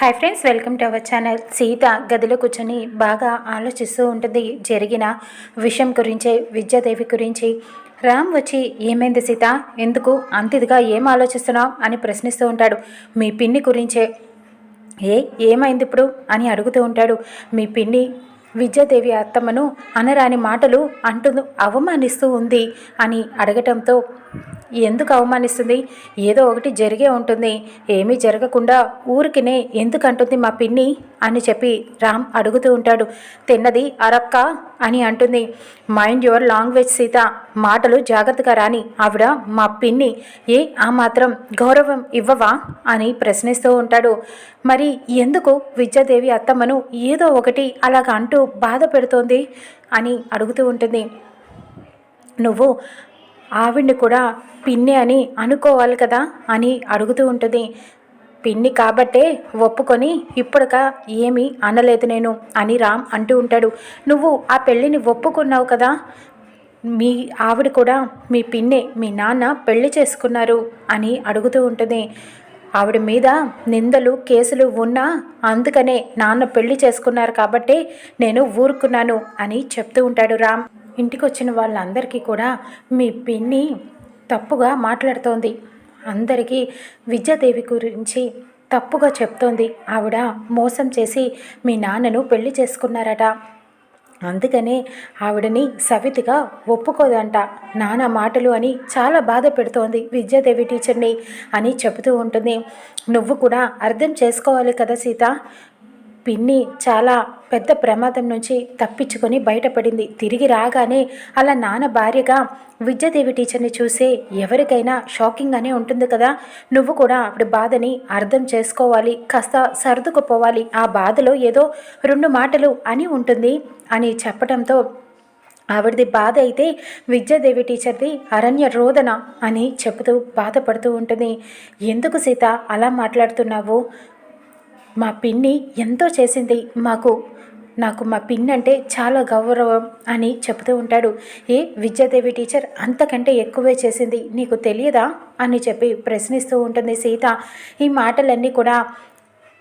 Hi friends welcome to our channel Sita గదిలో కూర్చొని బాగా ఆలోచిస్తూ ఉంటుంది. జరిగిన విషయం గురించి విద్యాదేవి గురించి. రామ్ వచ్చి ఏమైంది సీత? ఎందుకు? అంతిదిగా ఏం ఆలోచిస్తున్నావు? అని ప్రశ్నిస్తూ ఉంటాడు. మీ పిన్ని గురించే. ఏ? ఏమైంది ఇప్పుడు? అని అడుగుతూ ఉంటాడు. మీ పిన్ని విద్యాదేవి అత్తమ్మను అనరాని మాటలు అంటూ అవమానిస్తూ ఉంది అని అడగటంతో ఎందుకు అవమానిస్తుంది? ఏదో ఒకటి జరిగే ఉంటుంది. ఏమీ జరగకుండా ఊరికినే ఎందుకంటుంది మా పిన్ని? అని చెప్పి రామ్ అడుగుతూ ఉంటాడు. తిన్నది అరక్క అని అంటుంది. Mind your language Sita. మాటలు జాగ్రత్తగా రాని ఆవిడ మా పిన్ని. ఏ ఆ మాత్రం గౌరవం ఇవ్వవా? అని ప్రశ్నిస్తూ ఉంటాడు. మరి ఎందుకు విద్యాదేవి అత్తమ్మను ఏదో ఒకటి అలాగ అంటూ బాధ పెడుతోంది? అని అడుగుతూ ఉంటుంది. నువ్వు ఆవిడ్ని కూడా పిన్ని అని అనుకోవాలి కదా అని అడుగుతూ ఉంటుంది. పిన్ని కాబట్టే ఒప్పుకొని ఇప్పటిక ఏమీ అనలేదు నేను అని రామ్ అంటూ ఉంటాడు. నువ్వు ఆ పెళ్ళిని ఒప్పుకున్నావు కదా? మీ ఆవిడ కూడా మీ పిన్నే మీ నాన్న పెళ్ళి చేసుకున్నారు అని అడుగుతూ ఉంటుంది. ఆవిడ మీద నిందలు కేసులు ఉన్నా అందుకనే నాన్న పెళ్ళి చేసుకున్నారు కాబట్టే నేను ఊరుకున్నాను అని చెప్తూ ఉంటాడు రామ్. ఇంటికి వచ్చిన వాళ్ళందరికీ కూడా మీ పిన్ని తప్పుగా మాట్లాడుతోంది. అందరికీ విద్యాదేవి గురించి తప్పుగా చెప్తోంది. ఆవిడ మోసం చేసి మీ నాన్నను పెళ్ళి చేసుకున్నారట. అందుకనే ఆవిడని సవితిగా ఒప్పుకోదంట. నానా మాటలు అని చాలా బాధ పెడుతోంది విద్యాదేవి టీచర్ని అని చెబుతూ ఉంటుంది. నువ్వు కూడా అర్థం చేసుకోవాలి కదా సీత? పిన్ని చాలా పెద్ద ప్రమాదం నుంచి తప్పించుకొని బయటపడింది. తిరిగి రాగానే అలా నాన్న భార్యగా విద్యాదేవి టీచర్ని చూసే ఎవరికైనా షాకింగ్గానే ఉంటుంది కదా నువ్వు కూడా ఆవిడ బాధని అర్థం చేసుకోవాలి కాస్త సర్దుకుపోవాలి ఆ బాధలో ఏదో రెండు మాటలు అని ఉంటుంది అని చెప్పడంతో ఆవిడది బాధ అయితే విద్యాదేవి టీచర్ది అరణ్య రోదన అని చెబుతూ బాధపడుతూ ఉంటుంది. ఎందుకు సీత అలా మాట్లాడుతున్నావు? మా పిన్ని ఎంతో చేసింది. మాకు నాకు మా పిన్ అంటే చాలా గౌరవం అని చెబుతూ ఉంటాడు. ఏ విద్యాదేవి టీచర్ అంతకంటే ఎక్కువే చేసింది నీకు తెలియదా? అని చెప్పి ప్రశ్నిస్తూ ఉంటుంది సీత. ఈ మాటలన్నీ కూడా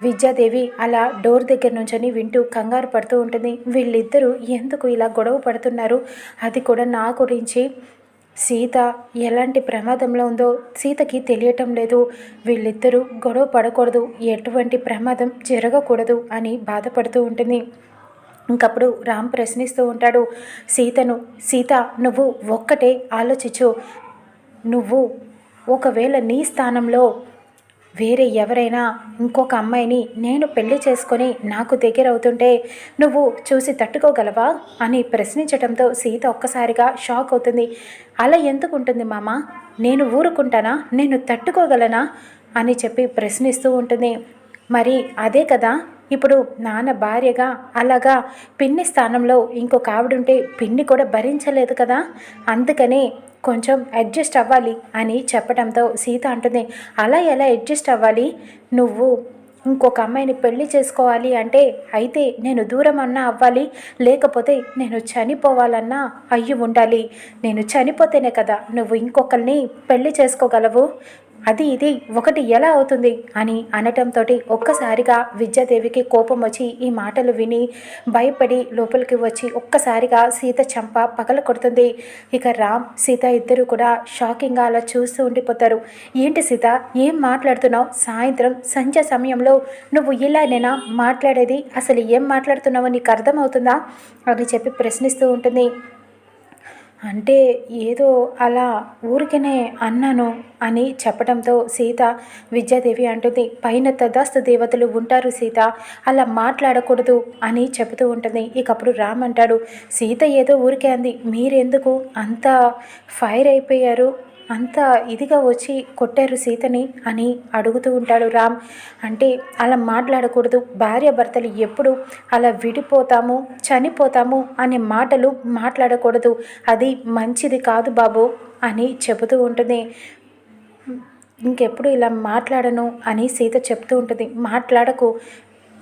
విద్యాదేవి అలా డోర్ దగ్గర నుంచొని వింటూ కంగారు పడుతూ ఉంటుంది. వీళ్ళిద్దరూ ఎందుకు ఇలా గొడవ పడుతున్నారు? అది కూడా నా గురించి సీత ఎలాంటి ప్రమాదంలో ఉందో సీతకి తెలియటం లేదు. వీళ్ళిద్దరూ గొడవ పడకూడదు. ఎటువంటి ప్రమాదం జరగకూడదు అని బాధపడుతూ ఉంటుంది. ఇంకప్పుడు రామ్ ప్రశ్నిస్తూ ఉంటాడు. సీతను సీత నువ్వు ఒక్కటే ఆలోచించు. నువ్వు ఒకవేళ నీ స్థానంలో వేరే ఎవరైనా ఇంకొక అమ్మాయిని నేను పెళ్ళి చేసుకొని నాకు దగ్గర అవుతుంటే నువ్వు చూసి తట్టుకోగలవా అని ప్రశ్నించడంతో సీత ఒక్కసారిగా షాక్ అవుతుంది. అలా ఎందుకు ఉంటుంది మామ? నేను ఊరుకుంటానా? నేను తట్టుకోగలనా? అని చెప్పి ప్రశ్నిస్తూ ఉంటుంది. మరి అదే కదా ఇప్పుడు నాన్న భార్యగా అలాగా పిన్ని స్థానంలో ఇంకొక ఆవిడుంటే పిన్ని కూడా భరించలేదు కదా? అందుకనే కొంచెం అడ్జస్ట్ అవ్వాలి అని చెప్పడంతో సీత అంటుంది. అలా ఎలా అడ్జస్ట్ అవ్వాలి? నువ్వు ఇంకొక అమ్మాయిని పెళ్ళి చేసుకోవాలి అంటే అయితే నేను దూరం అన్నా అవ్వాలి. లేకపోతే నేను చనిపోవాలన్నా అయ్యి ఉండాలి. నేను చనిపోతేనే కదా నువ్వు ఇంకొకరిని పెళ్ళి చేసుకోగలవు. అది ఇది ఒకటి ఎలా అవుతుంది? అని అనటంతో ఒక్కసారిగా విద్యాదేవికి కోపం వచ్చి ఈ మాటలు విని భయపడి లోపలికి వచ్చి ఒక్కసారిగా సీత చంప పగల కొడుతుంది. ఇక రామ్ సీత ఇద్దరు కూడా షాకింగ్గా అలా చూస్తూ ఉండిపోతారు. ఏంటి సీత ఏం మాట్లాడుతున్నావు? సాయంత్రం సంధ్య సమయంలో నువ్వు ఇలానైనా మాట్లాడేది? అసలు ఏం మాట్లాడుతున్నావో నీకు అర్థమవుతుందా? అని చెప్పి ప్రశ్నిస్తూ ఉంటుంది. అంటే ఏదో అలా ఊరికనే అన్నాను అని చెప్పడంతో సీత విద్యాదేవి అంటుంది. పైన తదాస్తు దేవతలు ఉంటారు సీత. అలా మాట్లాడకూడదు అని చెబుతూ ఉంటుంది. ఇకప్పుడు రామ్ అంటాడు సీత ఏదో ఊరికే అంది. మీరెందుకు అంత ఫైర్ అయిపోయారు? అంత ఇదిగా వచ్చి కొట్టారు సీతని అని అడుగుతూ ఉంటాడు రామ్. అంటే అలా మాట్లాడకూడదు. భార్య భర్తలు ఎప్పుడు అలా విడిపోతాము చనిపోతాము అనే మాటలు మాట్లాడకూడదు. అది మంచిది కాదు బాబు అని చెబుతూ ఉంటుంది. ఇంకెప్పుడు ఇలా మాట్లాడను అని సీత చెప్తూ ఉంటుంది. మాట్లాడకు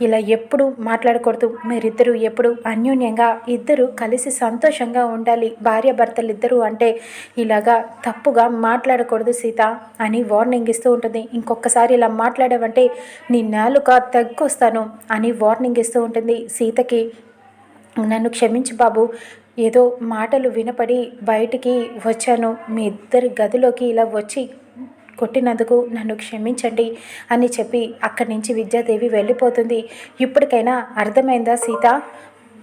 ఇలా ఎప్పుడు మాట్లాడకూడదు. మీరిద్దరూ ఎప్పుడు అన్యోన్యంగా ఇద్దరు కలిసి సంతోషంగా ఉండాలి. భార్యాభర్తలు భర్తలిద్దరూ అంటే ఇలాగా తప్పుగా మాట్లాడకూడదు సీత అని వార్నింగ్ ఇస్తూ ఉంటుంది. ఇంకొకసారి ఇలా మాట్లాడావంటే నీ నాలుక తగ్గొస్తాను అని వార్నింగ్ ఇస్తూ ఉంటుంది. సీతకి నన్ను క్షమించు బాబు. ఏదో మాటలు వినపడి బయటికి వచ్చాను. మీ ఇద్దరి గదిలోకి ఇలా వచ్చి కొట్టినందుకు నన్ను క్షమించండి అని చెప్పి అక్కడి నుంచి విద్యాదేవి వెళ్ళిపోతుంది. ఇప్పటికైనా అర్థమైందా సీత?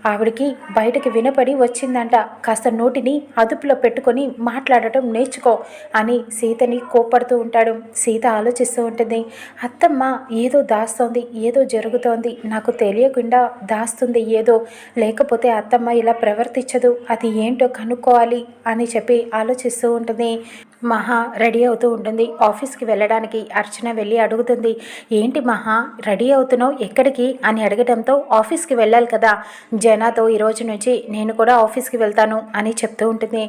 ఆవిడికి బయటకి వినపడి వచ్చిందంట. కాస్త నోటిని అదుపులో పెట్టుకొని మాట్లాడటం నేర్చుకో అని సీతని కోపడుతూ ఉంటాడు. సీత ఆలోచిస్తూ ఉంటుంది. అత్తమ్మ ఏదో దాస్తోంది ఏదో జరుగుతోంది. నాకు తెలియకుండా దాస్తుంది ఏదో. లేకపోతే అత్తమ్మ ఇలా ప్రవర్తించదు. అది ఏంటో కనుక్కోవాలి అని చెప్పి ఆలోచిస్తూ ఉంటుంది. మహా రెడీ అవుతూ ఉంటుంది. ఆఫీస్కి వెళ్ళడానికి అర్చన వెళ్ళి అడుగుతుంది. ఏంటి మహా రెడీ అవుతున్నావు? ఎక్కడికి? అని అడగడంతో ఆఫీస్కి వెళ్ళాలి కదా. జనాతో ఈరోజు నుంచి నేను కూడా ఆఫీస్కి వెళ్తాను అని చెప్తూ ఉంటుంది.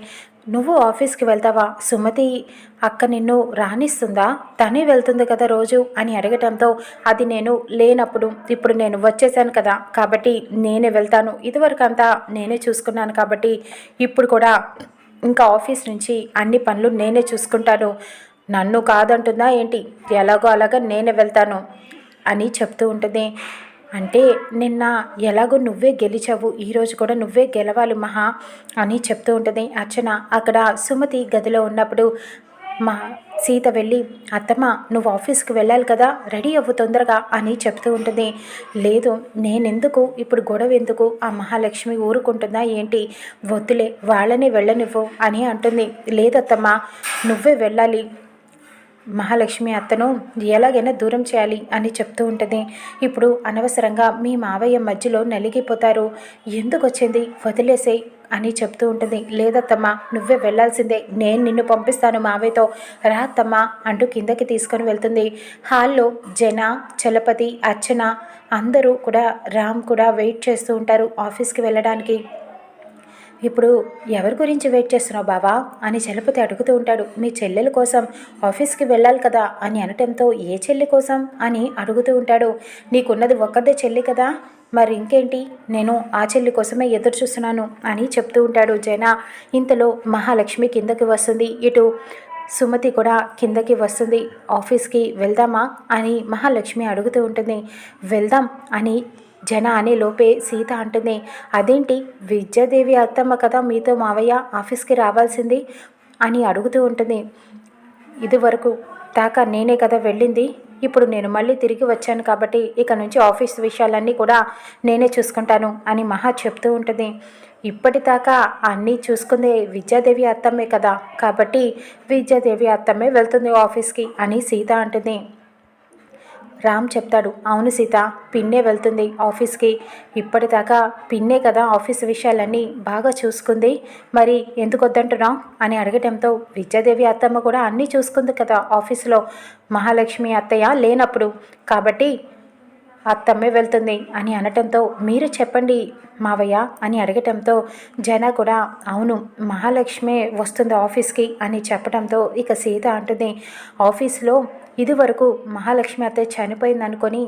నువ్వు ఆఫీస్కి వెళ్తావా? సుమతి అక్క నిన్ను రాణిస్తుందా? తనే వెళ్తుంది కదా రోజు అని అడగటంతో అది నేను లేనప్పుడు ఇప్పుడు నేను వచ్చేసాను కదా. కాబట్టి నేనే వెళ్తాను. ఇదివరకు అంతా నేనే చూసుకున్నాను కాబట్టి ఇప్పుడు కూడా ఇంకా ఆఫీస్ నుంచి అన్ని పనులు నేనే చూసుకుంటాను. నన్ను కాదంటుందా ఏంటి? ఎలాగో అలాగా నేనే వెళ్తాను అని చెప్తూ ఉంటుంది. అంటే నిన్న ఎలాగో నువ్వే గెలిచావు ఈరోజు కూడా నువ్వే గెలవాలి మహా అని చెప్తూ ఉంటుంది. అర్చన అక్కడ సుమతి గదిలో ఉన్నప్పుడు మా సీత వెళ్ళి అత్తమ్మ నువ్వు ఆఫీస్కి వెళ్ళాలి కదా రెడీ అవ్వు తొందరగా అని చెప్తూ ఉంటుంది. లేదు నేనెందుకు? ఇప్పుడు గొడవ ఎందుకు ఆ మహాలక్ష్మి ఊరుకుంటుందా ఏంటి? వద్దులే వాళ్ళని వెళ్ళనివ్వు అని అంటుంది. లేదత్తమ్మ నువ్వే వెళ్ళాలి. మహాలక్ష్మి అత్తను ఎలాగైనా దూరం చేయాలి అని చెప్తూ ఉంటుంది. ఇప్పుడు అనవసరంగా మీ మావయ్య మధ్యలో నలిగిపోతారు. ఎందుకు వచ్చింది? వదిలేసే అని చెప్తూ ఉంటుంది. లేదత్తమ్మా నువ్వే వెళ్ళాల్సిందే. నేను నిన్ను పంపిస్తాను మావయ్యతో. రాత్తమ్మా అంటూ కిందకి తీసుకొని వెళ్తుంది. హాల్లో జన చలపతి అర్చన అందరూ కూడా రామ్ కూడా వెయిట్ చేస్తూ ఉంటారు ఆఫీస్కి వెళ్ళడానికి. ఇప్పుడు ఎవరి గురించి వెయిట్ చేస్తున్నావు బావా? అని చలపతి అడుగుతూ ఉంటాడు. మీ చెల్లెల కోసం ఆఫీస్కి వెళ్ళాలి కదా? అని అనటంతో ఏ చెల్లి కోసం? అని అడుగుతూ ఉంటాడు. నీకున్నది ఒక్కదే చెల్లి కదా? మరి ఇంకేంటి? నేను ఆ చెల్లి కోసమే ఎదురు చూస్తున్నాను అని చెప్తూ ఉంటాడు జన. ఇంతలో మహాలక్ష్మి కిందకి వస్తుంది. ఇటు సుమతి కూడా కిందకి వస్తుంది. ఆఫీస్కి వెళ్దామా? అని మహాలక్ష్మి అడుగుతూ ఉంటుంది. వెళ్దాం అని జన అనే లోపే సీత అంటుంది. అదేంటి? విద్యాదేవి అత్తమ్మ కదా మీతో మావయ్య ఆఫీస్కి రావాల్సింది? అని అడుగుతూ ఉంటుంది. ఇదివరకు దాకా నేనే కదా వెళ్ళింది. ఇప్పుడు నేను మళ్ళీ తిరిగి వచ్చాను కాబట్టి ఇక నుంచి ఆఫీస్ విషయాలన్నీ కూడా నేనే చూసుకుంటాను అని మహా చెప్తూ ఉంటుంది. ఇప్పటిదాకా అన్నీ చూసుకుందే విద్యాదేవి అత్తమ్మే కదా కాబట్టి విద్యాదేవి అత్తమ్మే వెళ్తుంది ఆఫీస్కి అని సీత అంటుంది. రామ్ చెప్తాడు అవును సీత పిన్నే వెళ్తుంది ఆఫీస్కి. ఇప్పటిదాకా పిన్నే కదా ఆఫీస్ విషయాలన్నీ బాగా చూసుకుంది. మరి ఎందుకు వద్దంటున్నావు అని అడగటంతో విద్యాదేవి అత్తమ్మ కూడా అన్నీ చూసుకుంది కదా ఆఫీసులో. మహాలక్ష్మి అత్తయ్య లేనప్పుడు. కాబట్టి అత్తమ్మే వెళ్తుంది అని అనటంతో మీరు చెప్పండి మావయ్య అని అడగటంతో జన కూడా అవును మహాలక్ష్మే వస్తుంది ఆఫీస్కి అని చెప్పడంతో ఇక సీత అంటుంది ఆఫీస్లో ఇదివరకు మహాలక్ష్మి అత్త చనిపోయింది అనుకొని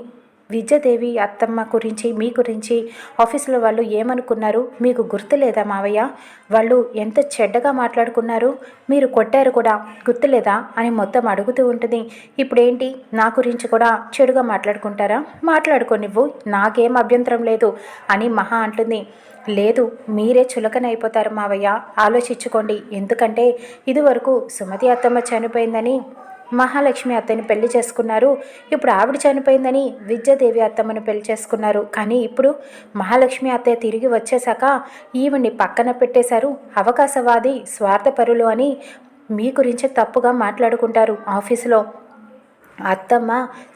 విద్యాదేవి అత్తమ్మ గురించి మీ గురించి ఆఫీసులో వాళ్ళు ఏమనుకున్నారు? మీకు గుర్తులేదా మావయ్య? వాళ్ళు ఎంత చెడ్డగా మాట్లాడుకున్నారు? మీరు కొట్టారు కూడా గుర్తులేదా? అని మొత్తం అడుగుతూ ఉంటుంది. ఇప్పుడేంటి? నా గురించి కూడా చెడుగా మాట్లాడుకుంటారా? మాట్లాడుకోనివ్వు నాకేం అభ్యంతరం లేదు అని మహా అంటుంది. లేదు మీరే చులకనైపోతారు మావయ్య. ఆలోచించుకోండి. ఎందుకంటే ఇదివరకు సుమతి అత్తమ్మ చనిపోయిందని మహాలక్ష్మి అత్తని పెళ్ళి చేసుకున్నారు. ఇప్పుడు ఆవిడ చనిపోయిందని విద్యాదేవి అత్తమ్మను పెళ్ళి చేసుకున్నారు. కానీ ఇప్పుడు మహాలక్ష్మి అత్తయ్య తిరిగి వచ్చేశాక ఈవిని పక్కన పెట్టేశారు. అవకాశవాది స్వార్థపరులు అని మీ గురించి తప్పుగా మాట్లాడుకుంటారు ఆఫీసులో. అత్తమ్మ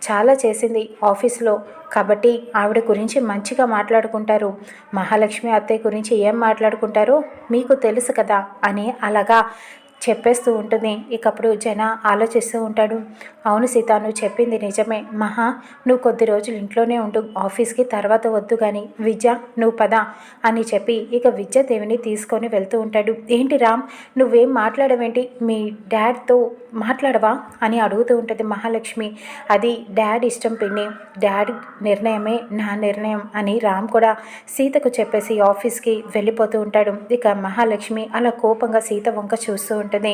చాలా చేసింది ఆఫీస్లో. కాబట్టి ఆవిడ గురించి మంచిగా మాట్లాడుకుంటారు. మహాలక్ష్మి అత్తయ్య గురించి ఏం మాట్లాడుకుంటారో మీకు తెలుసు కదా అని అలాగా చెప్పేస్తూ ఉంటుంది. ఇకప్పుడు జన ఆలోచిస్తూ ఉంటాడు. అవును సీత నువ్వు చెప్పింది నిజమే. మహా నువ్వు కొద్ది రోజులు ఇంట్లోనే ఉండు. ఆఫీస్కి తర్వాత వద్దు కానీ విద్య నువ్వు పద అని చెప్పి ఇక విద్యాదేవిని తీసుకొని వెళ్తూ ఉంటాడు. ఏంటి రామ్ నువ్వేం మాట్లాడవేంటి? మీ డాడ్తో మాట్లాడవా? అని అడుగుతూ ఉంటుంది మహాలక్ష్మి. అది డాడ్ ఇష్టం పిన్ని. డాడ్ నిర్ణయమే నా నిర్ణయం అని రామ్ కూడా సీతకు చెప్పేసి ఆఫీస్కి వెళ్ళిపోతూ ఉంటాడు. ఇక మహాలక్ష్మి అలా కోపంగా సీత వంక చూస్తూ ఉంటుంది